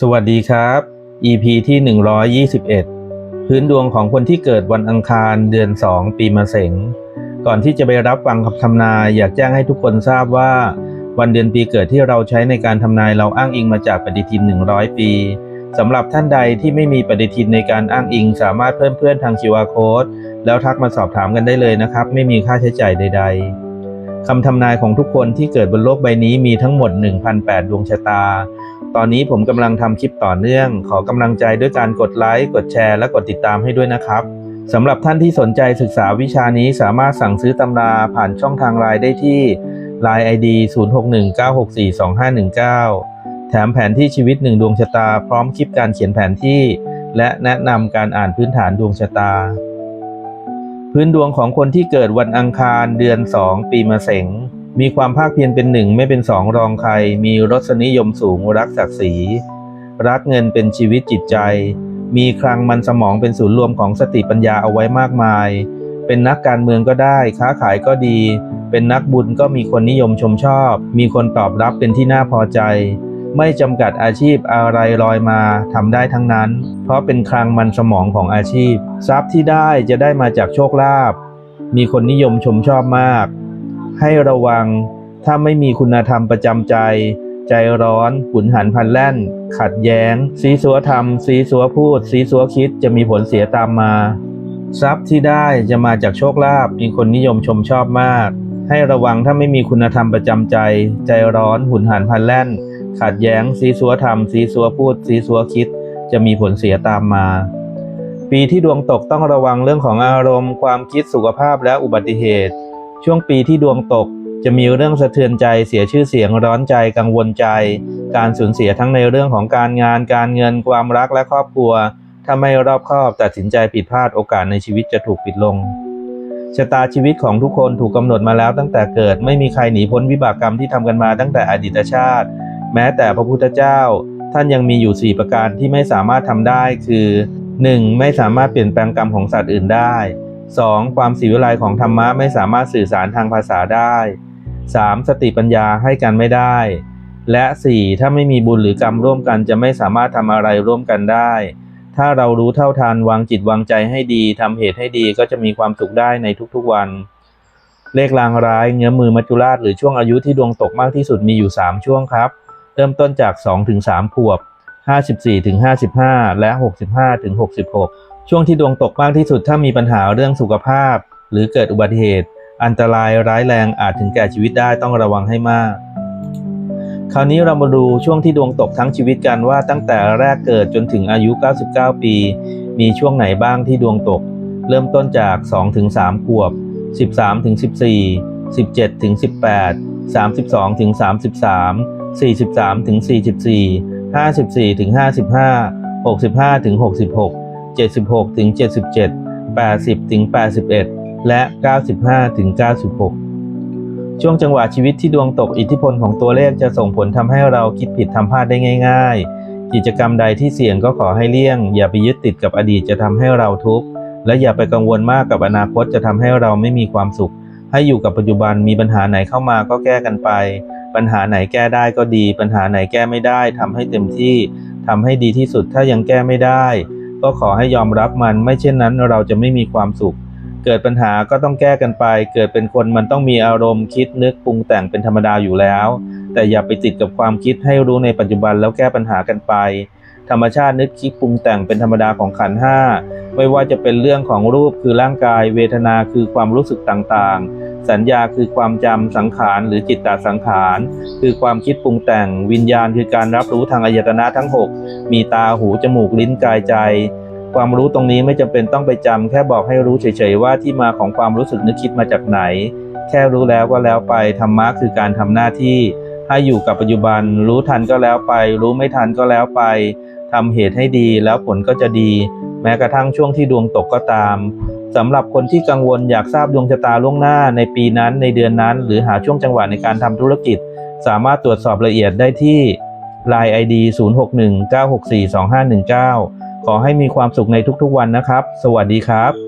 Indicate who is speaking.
Speaker 1: สวัสดีครับ EP ที่ 121 พื้นดวงของคนที่เกิดวันอังคารเดือน 2 ปีมะเสง ก่อนที่จะไปรับฟังคำทำนายอยากแจ้งให้ทุกคนทราบว่า วันเดือนปีเกิดที่เราใช้ในการทำนายเราอ้างอิงมาจากปฏิทิน 100 ปีสำหรับท่านใดที่ไม่มีปฏิทินในการอ้างอิง สามารถเพิ่มเพื่อนทาง QR Code แล้วทักมาสอบถามกันได้เลยนะครับ ไม่มีค่าใช้จ่ายใด ๆคำทำนายของทุกคนที่เกิดบนโลกใบนี้มีทั้งหมด 1,008 ดวงชะตา ตอนนี้ผมกำลังทำคลิปต่อเนื่อง ขอกำลังใจด้วยการกดไลค์กดแชร์และกดติดตามให้ด้วยนะครับสำหรับท่านที่สนใจศึกษาวิชานี้สามารถสั่งซื้อตำราผ่านช่องทางไลน์ได้ที่ Line ID 0619642519 แถมแผนที่ชีวิตหนึ่งดวงชะตา พร้อมคลิปการเขียนแผนที่ และแนะนำการอ่านพื้นฐานดวงชะตา พื้นดวงของคนที่เกิดวันอังคารเดือน 2 ปีมะเสง มีความภาคเพียรเป็นหนึ่งไม่เป็นสองรองใคร มีรสนิยมสูงรักศักดิ์ศรีรักเงินเป็นชีวิตจิตใจ มีคลังมันสมองเป็นศูนย์รวมของสติปัญญาเอาไว้มากมาย เป็นนักการเมืองก็ได้ ค้าขายก็ดี เป็นนักบุญก็มีคนนิยมชมชอบ มีคนตอบรับเป็นที่น่าพอใจ ไม่จำกัดอาชีพอะไรลอยมาทำได้ทั้งนั้น เพราะเป็นคลังมันสมองของอาชีพ ทรัพย์ที่ได้จะได้มาจากโชคลาภมีคนนิยมชมชอบมาก ให้ระวัง ถ้าไม่มีคุณธรรมประจำใจ ใจร้อนขุนหันพันแล่น ขัดแย้ง สีสัวทำสีสัวพูด สีสัวคิดจะมีผลเสียตามมา ทรัพย์ที่ได้จะมาจากโชคลาภมีคนนิยมชมชอบมาก ให้ระวังถ้าไม่มีคุณธรรมประจำใจ ใจร้อนหุนหันพันแล่น ขัดแย้ง สีสัวทำสีสัวพูด สีสัวคิด จะมีผลเสียตามมาปีที่ดวงตกต้องระวังเรื่องของอารมณ์ ความคิดสุขภาพและอุบัติเหตุ ช่วงปีที่ดวงตกจะมีเรื่องสะเทือนใจเสียชื่อเสียงร้อนใจกังวลใจ การสูญเสียทั้งในเรื่องของการงาน การเงินความรักและครอบครัว ถ้าไม่รอบคอบตัดสินใจผิดพลาดโอกาสในชีวิตจะถูกปิดลงชะตาชีวิตของทุกคนถูกกำหนดมาแล้วตั้งแต่เกิดไม่มีใครหนีพ้นวิบากกรรมที่ทำกันมาตั้งแต่อดีตชาติ แม้แต่พระพุทธเจ้า ท่านยังมีอยู่ 4 ประการที่ไม่สามารถทำได้คือ 1. ไม่สามารถเปลี่ยนแปลงกรรมของสัตว์อื่นได้ 2. ความสีวิไลของธรรมะไม่สามารถสื่อสารทางภาษาได้ 3. สติปัญญาให้กันไม่ได้ และ 4. ถ้าไม่มีบุญหรือกรรมร่วมกันจะไม่สามารถทำอะไรร่วมกันได้ ถ้าเรารู้เท่าทันวางจิตวางใจให้ดีทำเหตุให้ดีก็จะมีความสุขได้ในทุกๆวัน เลขลางร้ายเงื้อมือมัจจุราชหรือช่วงอายุที่ดวงตกมากที่สุดมีอยู่ 3 ช่วงครับ เริ่มต้นจาก2ถึง3ขวบ 54ถึง55 และ 65ถึง66 ช่วงที่ดวงตกมากที่สุดถ้ามีปัญหาเรื่องสุขภาพ หรือเกิดอุบัติเหตุ อันตรายร้ายแรงอาจถึงแก่ชีวิตได้ต้องระวังให้มาก คราวนี้เรามาดูช่วงที่ดวงตกทั้งชีวิตกันว่าตั้งแต่แรกเกิดจนถึงอายุ 99 ปี มีช่วงไหนบ้างที่ดวงตก เริ่มต้นจาก2ถึง3ขวบ 13ถึง14 17ถึง18 32ถึง33 43ถึง44 54ถึง55 65ถึง66 76ถึง77 80ถึง81 และ 95ถึง96 ช่วงจังหวะชีวิตที่ดวงตกอิทธิพลของตัวเลขจะส่งผลทำให้เราคิดผิดทำพลาดได้ง่าย ๆ กิจกรรมใดที่เสี่ยงก็ขอให้เลี่ยง อย่าไปยึดติดกับอดีตจะทำให้เราทุกข์และอย่าไปกังวลมากกับอนาคตจะทำให้เราไม่มีความสุข ให้อยู่กับปัจจุบันมีปัญหาไหนเข้ามาก็แก้กันไป ปัญหาไหนแก้ได้ก็ดี ปัญหาไหนแก้ไม่ได้ทำให้เต็มที่ทำให้ดีที่สุดถ้ายังแก้ไม่ได้ ก็ขอให้ยอมรับมันไม่เช่นนั้นเราจะไม่มีความสุข เกิดปัญหาก็ต้องแก้กันไป เกิดเป็นคนมันต้องมีอารมณ์คิดนึกปรุงแต่งเป็นธรรมดาอยู่แล้ว แต่อย่าไปติดกับความคิดให้รู้ในปัจจุบันแล้วแก้ปัญหากันไป ธรรมชาตินึกคิดปรุงแต่งเป็นธรรมดาของขันห้าไม่ว่าจะเป็นเรื่องของรูปคือร่างกาย เวทนาคือความรู้สึกต่างๆ สัญญาคือความจำสังขารหรือจิตตสังขาร คือความคิดปรุงแต่ง วิญญาณคือการรับรู้ทางอายตนะทั้ง 6 มีตาหูจมูกลิ้นกายใจ ความรู้ตรงนี้ไม่จำเป็นต้องไปจำแค่บอกให้รู้เฉยๆว่าที่มาของความรู้สึกนึกคิดมาจากไหน แค่รู้แล้วก็แล้วไปธรรมะคือการทำหน้าที่ ให้อยู่กับปัจจุบัน รู้ทันก็แล้วไป รู้ไม่ทันก็แล้วไปทำเหตุให้ดีแล้วผลก็จะดี แม้กระทั่งช่วงที่ดวงตกก็ตามสำหรับคนที่กังวลอยากทราบดวงชะตาล่วงหน้าในปีนั้นในเดือนนั้น หรือหาช่วงจังหวะในการทำธุรกิจ สามารถตรวจสอบละเอียดได้ที่ Line ID 0619642519 ขอให้มีความสุขในทุกๆวันนะครับ สวัสดีครับ